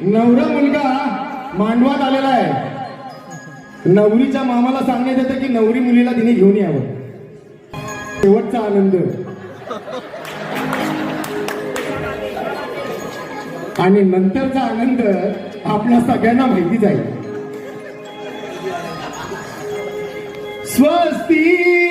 नवरा मुलगा मांडवात आलेला आहे. नवरीच्या मामाला सांगण्यात येतं की नवरी मुलीला तिने घेऊन यावं. शेवटचा आनंद. आणि नंतरचा आनंद आपल्या सगळ्यांना माहिती जाईल. स्वस्ती!